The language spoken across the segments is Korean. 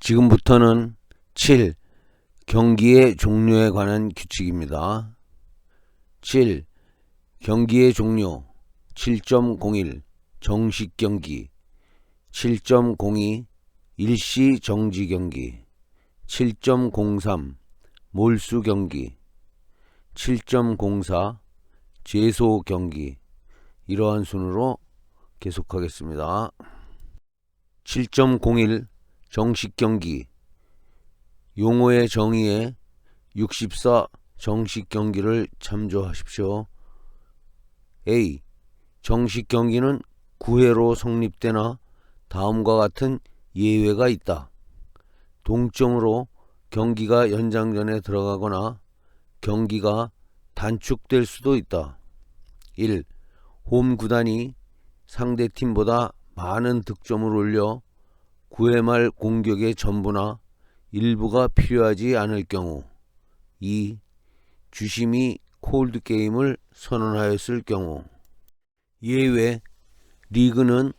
지금부터는 7. 경기의 종료에 관한 규칙입니다. 7. 경기의 종료 7.01 정식 경기 7.02 일시 정지 경기 7.03 몰수 경기 7.04 제소 경기 이러한 순으로 계속하겠습니다. 7.01 정식 경기 용어의 정의에 64 정식 경기를 참조하십시오. A. 정식 경기는 9회로 성립되나 다음과 같은 예외가 있다. 동점으로 경기가 연장전에 들어가거나 경기가 단축될 수도 있다. 1. 홈 구단이 상대 팀보다 많은 득점을 올려 9회 말 공격의 전부나 일부가 필요하지 않을 경우 2. 주심이 콜드 게임을 선언하였을 경우 예외 리그는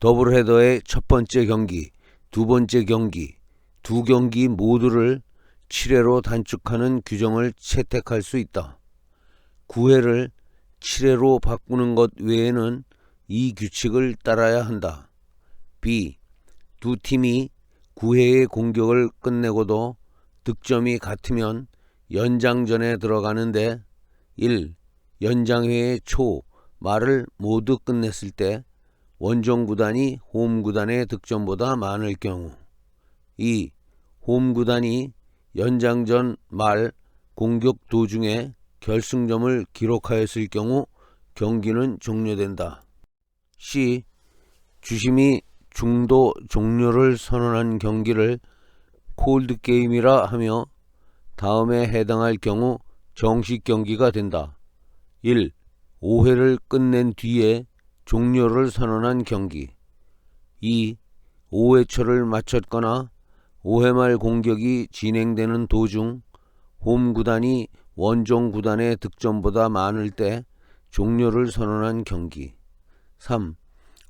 더블 헤더의 첫 번째 경기, 두 번째 경기, 두 경기 모두를 7회로 단축하는 규정을 채택할 수 있다. 9회를 7회로 바꾸는 것 외에는 이 규칙을 따라야 한다. B. 두 팀이 9회의 공격을 끝내고도 득점이 같으면 연장전에 들어가는데 1. 연장회의 초, 말을 모두 끝냈을 때 원정 구단이 홈 구단의 득점보다 많을 경우 2. 홈 구단이 연장전 말 공격 도중에 결승점을 기록하였을 경우 경기는 종료된다. C. 주심이 중도 종료를 선언한 경기를 콜드 게임이라 하며 다음에 해당할 경우 정식 경기가 된다. 1. 5회를 끝낸 뒤에 종료를 선언한 경기 2. 5회 초를 마쳤거나 5회 말 공격이 진행되는 도중 홈 구단이 원정 구단의 득점보다 많을 때 종료를 선언한 경기 3.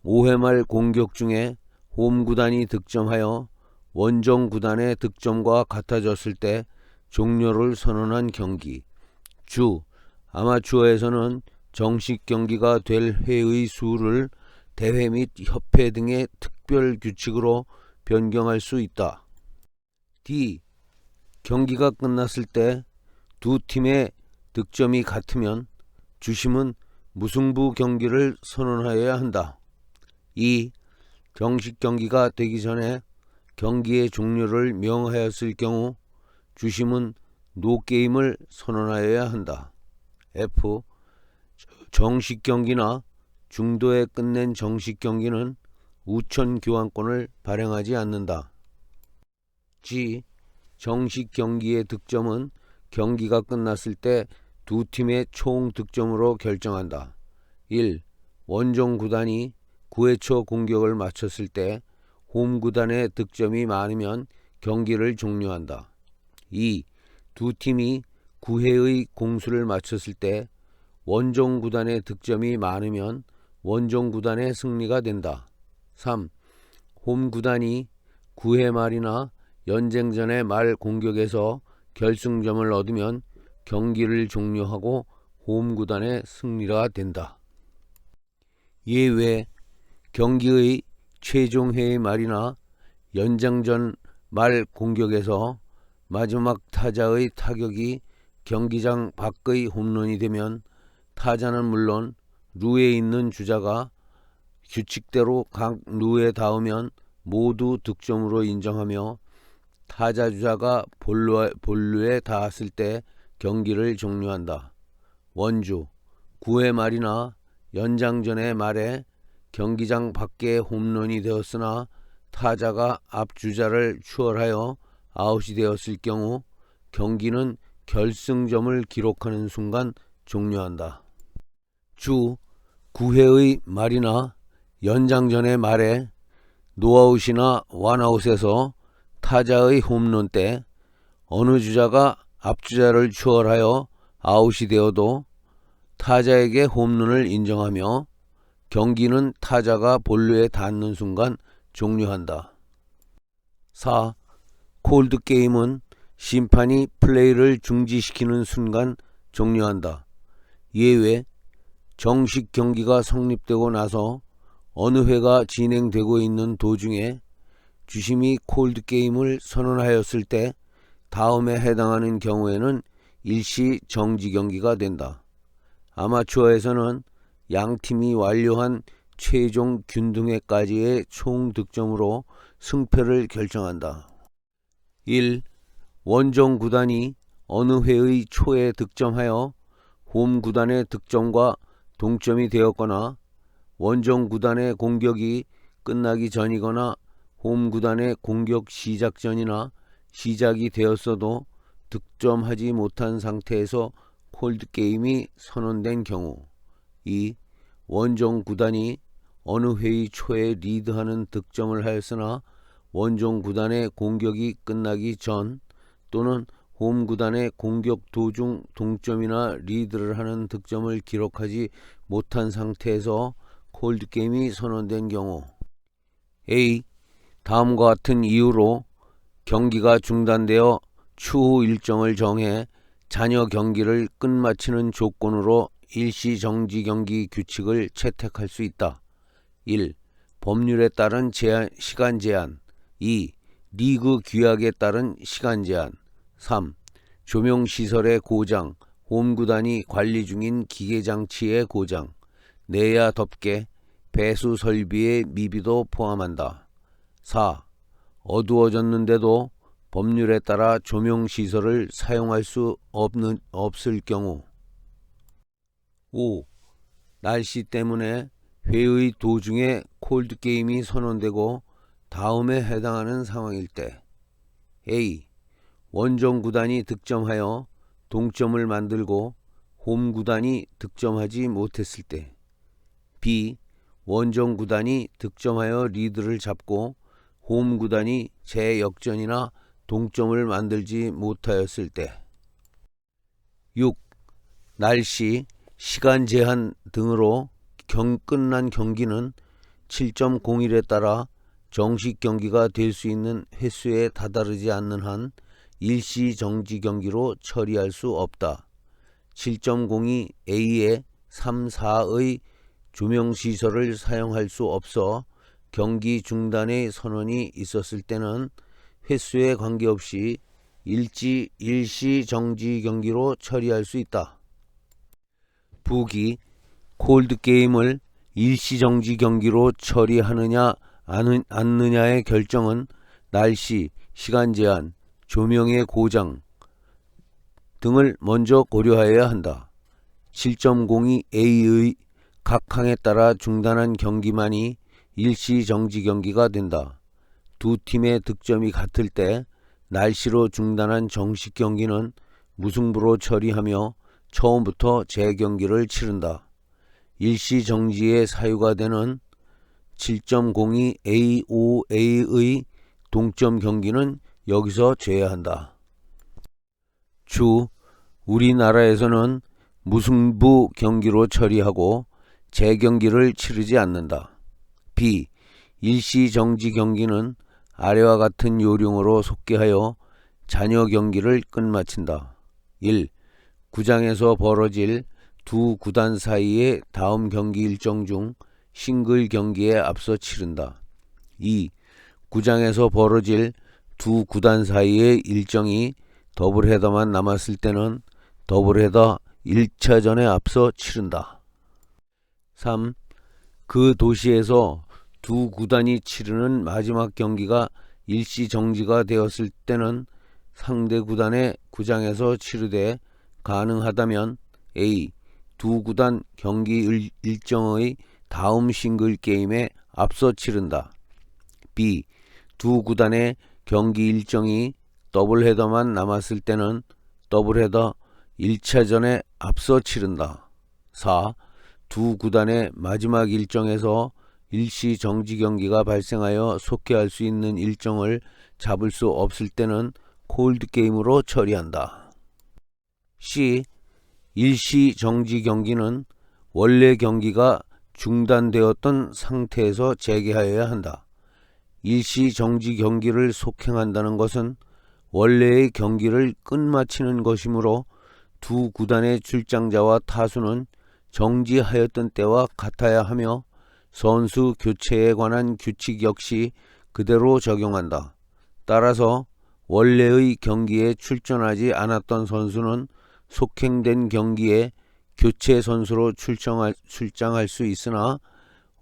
5회 말 공격 중에 홈 구단이 득점하여 원정 구단의 득점과 같아졌을 때 종료를 선언한 경기 주 아마추어에서는 정식 경기가 될 회의 수를 대회 및 협회 등의 특별 규칙으로 변경할 수 있다. D. 경기가 끝났을 때 두 팀의 득점이 같으면 주심은 무승부 경기를 선언하여야 한다. 2. 정식 경기가 되기 전에 경기의 종료를 명하였을 경우 주심은 노게임을 선언하여야 한다. F. 정식 경기나 중도에 끝낸 정식 경기는 우천 교환권을 발행하지 않는다. G. 정식 경기의 득점은 경기가 끝났을 때 두 팀의 총 득점으로 결정한다. 1. 원정 구단이 9회 초 공격을 마쳤을 때 홈 구단의 득점이 많으면 경기를 종료한다. 2. 두 팀이 9회의 공수를 마쳤을 때 원정 구단의 득점이 많으면 원정 구단의 승리가 된다. 3. 홈 구단이 9회 말이나 연쟁전의 말 공격에서 결승점을 얻으면 경기를 종료하고 홈 구단의 승리가 된다. 예외 경기의 최종 회의 말이나 연장전 말 공격에서 마지막 타자의 타격이 경기장 밖의 홈런이 되면 타자는 물론 루에 있는 주자가 규칙대로 각 루에 닿으면 모두 득점으로 인정하며 타자 주자가 볼루, 볼루에 닿았을 때 경기를 종료한다. 원주 9회 말이나 연장전의 말에 경기장 밖에 홈런이 되었으나 타자가 앞 주자를 추월하여 아웃이 되었을 경우 경기는 결승점을 기록하는 순간 종료한다. 주 9회의 말이나 연장전의 말에 노아웃이나 완아웃에서 타자의 홈런 때 어느 주자가 앞주자를 추월하여 아웃이 되어도 타자에게 홈런을 인정하며 경기는 타자가 본루에 닿는 순간 종료한다. 4. 콜드 게임은 심판이 플레이를 중지시키는 순간 종료한다. 예외 정식 경기가 성립되고 나서 어느 회가 진행되고 있는 도중에 주심이 콜드 게임을 선언하였을 때 다음에 해당하는 경우에는 일시 정지 경기가 된다. 아마추어에서는 양 팀이 완료한 최종 균등회까지의 총 득점으로 승패를 결정한다. 1. 원정 구단이 어느 회의 초에 득점하여 홈 구단의 득점과 동점이 되었거나 원정 구단의 공격이 끝나기 전이거나 홈 구단의 공격 시작 전이나 시작이 되었어도 득점하지 못한 상태에서 콜드 게임이 선언된 경우 2. 원정 구단이 어느 회의 초에 리드하는 득점을 하였으나 원정 구단의 공격이 끝나기 전 또는 홈 구단의 공격 도중 동점이나 리드를 하는 득점을 기록하지 못한 상태에서 콜드 게임이 선언된 경우 A. 다음과 같은 이유로 경기가 중단되어 추후 일정을 정해 잔여 경기를 끝마치는 조건으로 일시 정지 경기 규칙을 채택할 수 있다. 1. 법률에 따른 제한, 시간 제한 2. 리그 규약에 따른 시간 제한 3. 조명시설의 고장, 홈구단이 관리 중인 기계장치의 고장, 내야 덮개, 배수 설비의 미비도 포함한다. 4. 어두워졌는데도 법률에 따라 조명시설을 사용할 수 없는, 없을 경우 5. 날씨 때문에 회의 도중에 콜드게임이 선언되고 다음에 해당하는 상황일 때 A. 원정 구단이 득점하여 동점을 만들고 홈 구단이 득점하지 못했을 때 B. 원정 구단이 득점하여 리드를 잡고 홈 구단이 재역전이나 동점을 만들지 못하였을 때 6. 날씨, 시간 제한 등으로 경, 끝난 경기는 7.01에 따라 정식 경기가 될 수 있는 횟수에 다다르지 않는 한 일시 정지 경기로 처리할 수 없다. 7.02 A의 3, 4의 조명시설을 사용할 수 없어 경기 중단의 선언이 있었을 때는 횟수에 관계없이 일지 일시 정지 경기로 처리할 수 있다. 북이 콜드 게임을 일시 정지 경기로 처리하느냐 않느냐의 결정은 날씨, 시간 제한, 조명의 고장 등을 먼저 고려하여야 한다. 7.02A의 각 항에 따라 중단한 경기만이 일시 정지 경기가 된다. 두 팀의 득점이 같을 때 날씨로 중단한 정식 경기는 무승부로 처리하며 처음부터 재경기를 치른다. 일시 정지의 사유가 되는 7.02A5A의 동점 경기는 여기서 제외한다. 주 우리나라에서는 무승부 경기로 처리하고 재경기를 치르지 않는다. B. 일시 정지 경기는 아래와 같은 요령으로 속개하여 잔여 경기를 끝마친다. 1. 구장에서 벌어질 두 구단 사이의 다음 경기 일정 중 싱글 경기에 앞서 치른다. 2. 구장에서 벌어질 두 구단 사이의 일정이 더블헤더만 남았을 때는 더블헤더 1차전에 앞서 치른다. 3. 그 도시에서 두 구단이 치르는 마지막 경기가 일시 정지가 되었을 때는 상대 구단의 구장에서 치르되 가능하다면 A. 두 구단 경기 일- 일정의 다음 싱글 게임에 앞서 치른다. B. 두 구단의 경기 일정이 더블헤더만 남았을 때는 더블헤더 1차전에 앞서 치른다. 4. 두 구단의 마지막 일정에서 일시 정지 경기가 발생하여 속해할 수 있는 일정을 잡을 수 없을 때는 콜드 게임으로 처리한다. C. 일시 정지 경기는 원래 경기가 중단되었던 상태에서 재개하여야 한다. 일시 정지 경기를 속행한다는 것은 원래의 경기를 끝마치는 것이므로 두 구단의 출장자와 타수는 정지하였던 때와 같아야 하며 선수 교체에 관한 규칙 역시 그대로 적용한다. 따라서 원래의 경기에 출전하지 않았던 선수는 속행된 경기에 교체 선수로 출정할, 출장할 수 있으나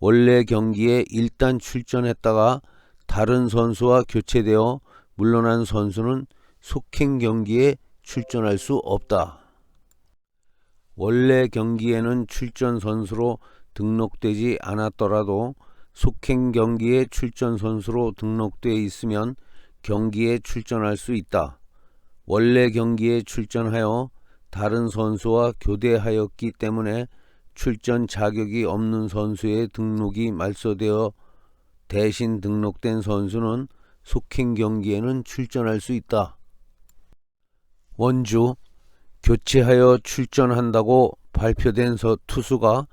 원래 경기에 일단 출전했다가 다른 선수와 교체되어 물러난 선수는 속행 경기에 출전할 수 없다. 원래 경기에는 출전 선수로 등록되지 않았더라도 속행 경기에 출전 선수로 등록돼 있으면 경기에 출전할 수 있다. 원래 경기에 출전하여 다른 선수와 교대하였기 때문에 출전 자격이 없는 선수의 등록이 말소되어 대신 등록된 선수는 속행 경기에는 출전할 수 있다. 원주 교체하여 출전한다고 발표된 서 투수가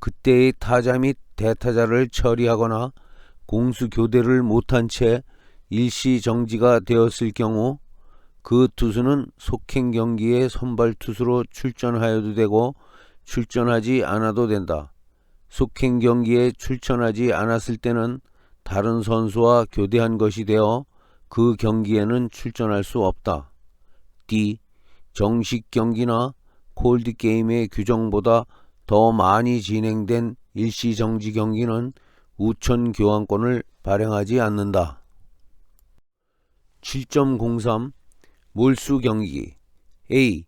그때의 타자 및 대타자를 처리하거나 공수 교대를 못한 채 일시 정지가 되었을 경우 그 투수는 속행 경기에 선발 투수로 출전하여도 되고 출전하지 않아도 된다. 속행 경기에 출전하지 않았을 때는 다른 선수와 교대한 것이 되어 그 경기에는 출전할 수 없다. D. 정식 경기나 콜드 게임의 규정보다 더 많이 진행된 일시 정지 경기는 우천 교환권을 발행하지 않는다. 7.03 몰수 경기 A.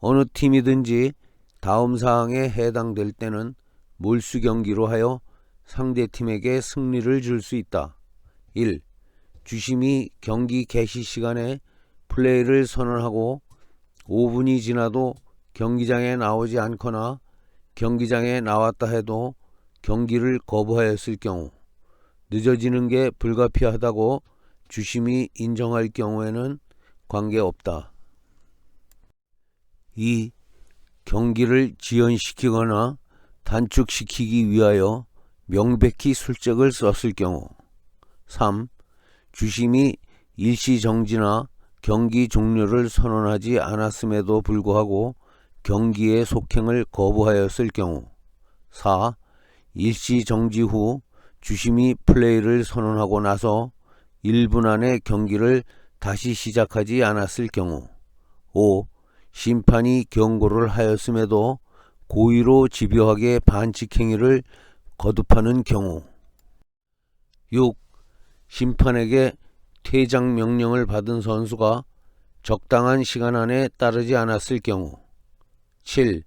어느 팀이든지 다음 사항에 해당될 때는 몰수 경기로 하여 상대 팀에게 승리를 줄 수 있다. 1. 주심이 경기 개시 시간에 플레이를 선언하고 5분이 지나도 경기장에 나오지 않거나 경기장에 나왔다 해도 경기를 거부하였을 경우 늦어지는 게 불가피하다고 주심이 인정할 경우에는 관계없다. 2. 경기를 지연시키거나 단축시키기 위하여 명백히 술책을 썼을 경우 3. 주심이 일시정지나 경기 종료를 선언하지 않았음에도 불구하고 경기의 속행을 거부하였을 경우 4. 일시정지 후 주심이 플레이를 선언하고 나서 1분 안에 경기를 다시 시작하지 않았을 경우 5. 심판이 경고를 하였음에도 고의로 집요하게 반칙 행위를 거듭하는 경우 6. 심판에게 퇴장 명령을 받은 선수가 적당한 시간 안에 따르지 않았을 경우 7.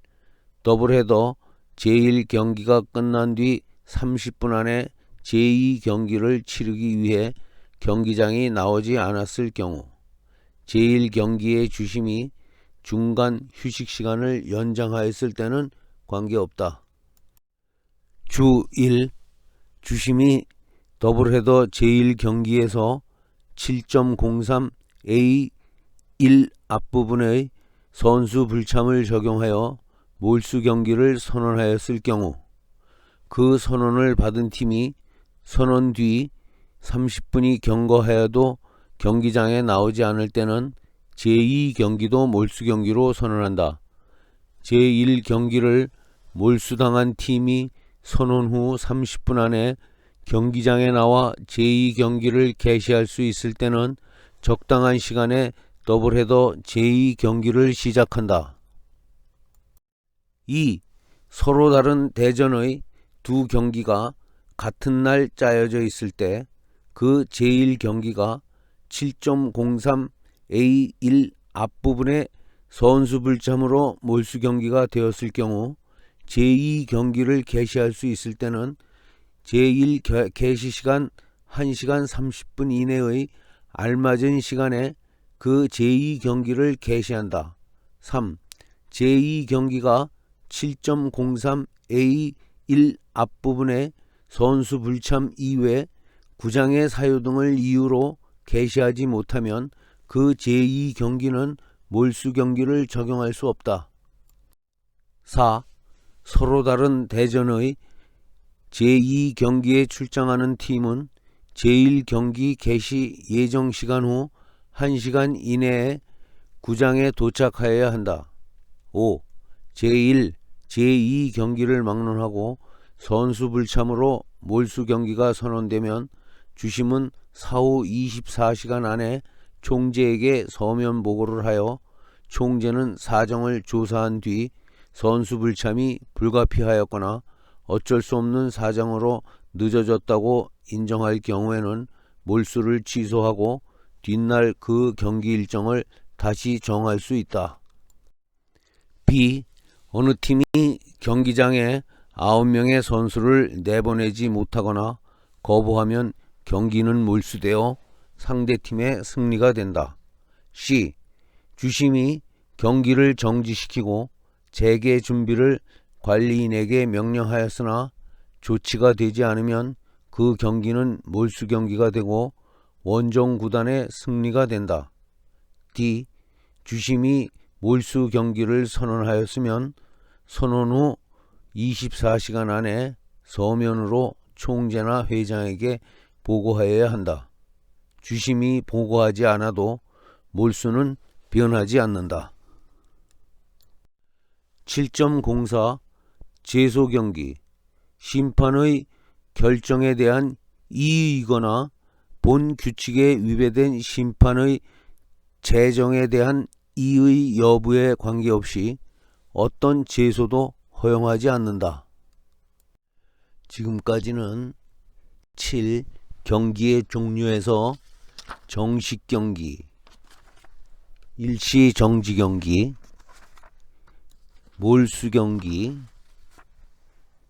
더블헤더 제1경기가 끝난 뒤 30분 안에 제2경기를 치르기 위해 경기장이 나오지 않았을 경우 제1경기의 주심이 중간 휴식 시간을 연장하였을 때는 관계없다. 주 1. 주심이 더블헤더 제1경기에서 7.03A1 앞부분의 선수 불참을 적용하여 몰수 경기를 선언하였을 경우 그 선언을 받은 팀이 선언 뒤 30분이 경과하여도 경기장에 나오지 않을 때는 제2경기도 몰수경기로 선언한다. 제1경기를 몰수당한 팀이 선언 후 30분 안에 경기장에 나와 제2경기를 개시할 수 있을 때는 적당한 시간에 더블헤더 제2경기를 시작한다. 2. 서로 다른 대전의 두 경기가 같은 날 짜여져 있을 때 그 제1경기가 7.03A1 앞부분에 선수 불참으로 몰수 경기가 되었을 경우 제2경기를 개시할 수 있을 때는 제1 개시 시간 1시간 30분 이내의 알맞은 시간에 그 제2경기를 개시한다. 3. 제2경기가 7.03A1 앞부분에 선수 불참 이외 구장의 사유 등을 이유로 개시하지 못하면 그 제2경기는 몰수 경기를 적용할 수 없다. 4. 서로 다른 대전의 제2경기에 출장하는 팀은 제1경기 개시 예정 시간 후 1시간 이내에 구장에 도착하여야 한다. 5. 제1, 제2 경기를 막론하고 선수 불참으로 몰수 경기가 선언되면 주심은 사후 24시간 안에 총재에게 서면 보고를 하여 총재는 사정을 조사한 뒤 선수 불참이 불가피하였거나 어쩔 수 없는 사정으로 늦어졌다고 인정할 경우에는 몰수를 취소하고 뒷날 그 경기 일정을 다시 정할 수 있다. B. 어느 팀이 경기장에 9명의 선수를 내보내지 못하거나 거부하면 경기는 몰수되어 상대팀의 승리가 된다. C. 주심이 경기를 정지시키고 재개 준비를 관리인에게 명령하였으나 조치가 되지 않으면 그 경기는 몰수 경기가 되고 원정 구단의 승리가 된다. D. 주심이 몰수 경기를 선언하였으면 선언 후 24시간 안에 서면으로 총재나 회장에게 보고하여야 한다. 주심이 보고하지 않아도 몰수는 변하지 않는다. 7.04 제소 경기 심판의 결정에 대한 이의거나 본 규칙에 위배된 심판의 재정에 대한 이의 여부에 관계없이 어떤 제소도 허용하지 않는다. 지금까지는 7. 경기의 종류에서 정식 경기, 일시 정지 경기, 몰수 경기,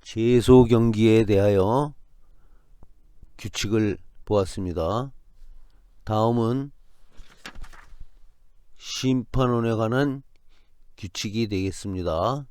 제소 경기에 대하여 규칙을 보았습니다. 다음은 심판원에 관한 규칙이 되겠습니다.